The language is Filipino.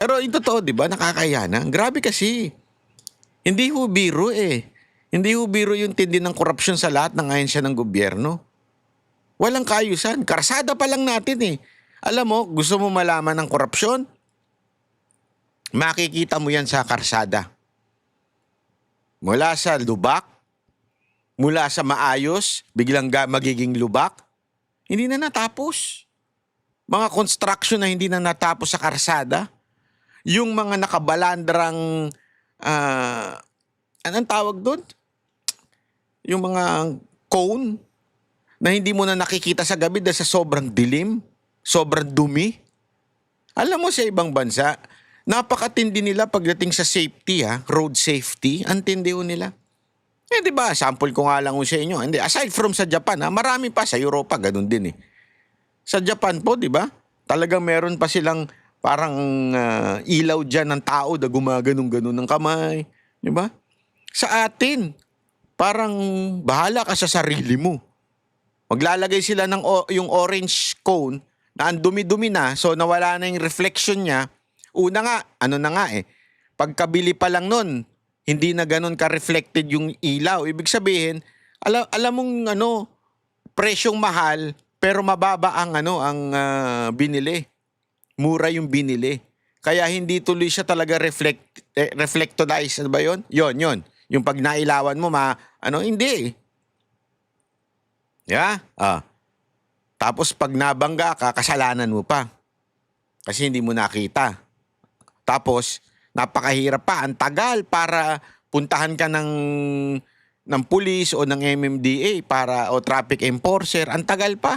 Pero yung totoo, di ba, nakakaya na. Grabe kasi. Hindi ho biro eh. Hindi ho biro yung tindi ng korupsyon sa lahat ng ahensya ng gobyerno. Walang kaayusan. Karsada pa lang natin eh. Alam mo, gusto mo malaman ng korupsyon? Makikita mo yan sa karsada. Mula sa lubak, mula sa maayos, biglang magiging lubak, hindi na natapos. Mga construction na hindi na natapos sa karsada. Yung mga nakabalandrang, ah, anong tawag doon? Yung mga cone na hindi mo na nakikita sa gabi dahil sa sobrang dilim, sobrang dumi. Alam mo sa ibang bansa, napakatindi nila pagdating sa safety ha, road safety, ang tindi ho nila. Eh di ba, sample ko nga lang ho sa inyo. Hindi, aside from sa Japan ha, marami pa sa Europa, ganun din eh. Sa Japan po, di ba? Talagang meron pa silang parang ah, ilaw dyan ng tao na gumaganong-ganon ng kamay. Di ba? Sa atin, parang bahala ka sa sarili mo. Maglalagay sila ng yung orange cone na ang dumi-dumi na, so nawala na yung reflection niya. Una nga, ano na nga eh, pagkabili pa lang nun, hindi na ganun ka-reflected yung ilaw. Ibig sabihin, alam, alam mong ano, presyong mahal, pero mababa ang ano, ang ah, binili. Mura yung binili. Kaya hindi tuloy siya talaga reflect, eh, reflectodized. Ano ba yun? Yun, yun. Yung pag nailawan mo, ma, ano, hindi. Yeah? Ah. Tapos pag nabangga ka, kasalanan mo pa. Kasi hindi mo nakita. Tapos, napakahirap pa. Ang tagal para puntahan ka ng ng pulis o ng MMDA para o traffic enforcer. Ang tagal pa.